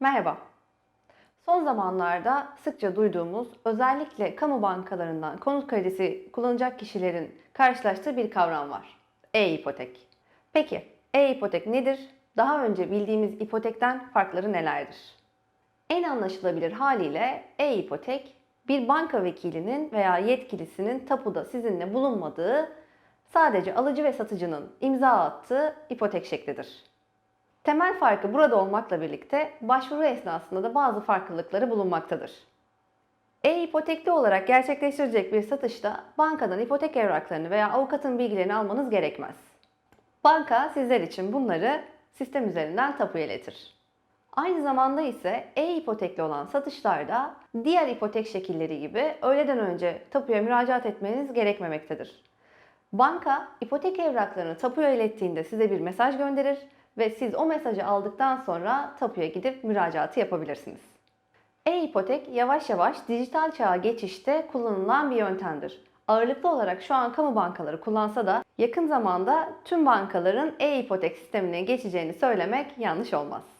Merhaba. Son zamanlarda sıkça duyduğumuz özellikle kamu bankalarından konut kredisi kullanacak kişilerin karşılaştığı bir kavram var. E-ipotek. Peki e-ipotek nedir? Daha önce bildiğimiz ipotekten farkları nelerdir? En anlaşılabilir haliyle e-ipotek bir banka vekilinin veya yetkilisinin tapuda sizinle bulunmadığı, sadece alıcı ve satıcının imza attığı ipotek şeklidir. Temel farkı burada olmakla birlikte başvuru esnasında da bazı farklılıkları bulunmaktadır. E-ipotekli olarak gerçekleştirecek bir satışta bankadan ipotek evraklarını veya avukatın bilgilerini almanız gerekmez. Banka sizler için bunları sistem üzerinden tapuya iletir. Aynı zamanda ise e-ipotekli olan satışlarda diğer ipotek şekilleri gibi öğleden önce tapuya müracaat etmeniz gerekmemektedir. Banka ipotek evraklarını tapuya ilettiğinde size bir mesaj gönderir ve siz o mesajı aldıktan sonra tapuya gidip müracaatı yapabilirsiniz. E-ipotek yavaş yavaş dijital çağa geçişte kullanılan bir yöntemdir. Ağırlıklı olarak şu an kamu bankaları kullansa da yakın zamanda tüm bankaların e-ipotek sistemine geçeceğini söylemek yanlış olmaz.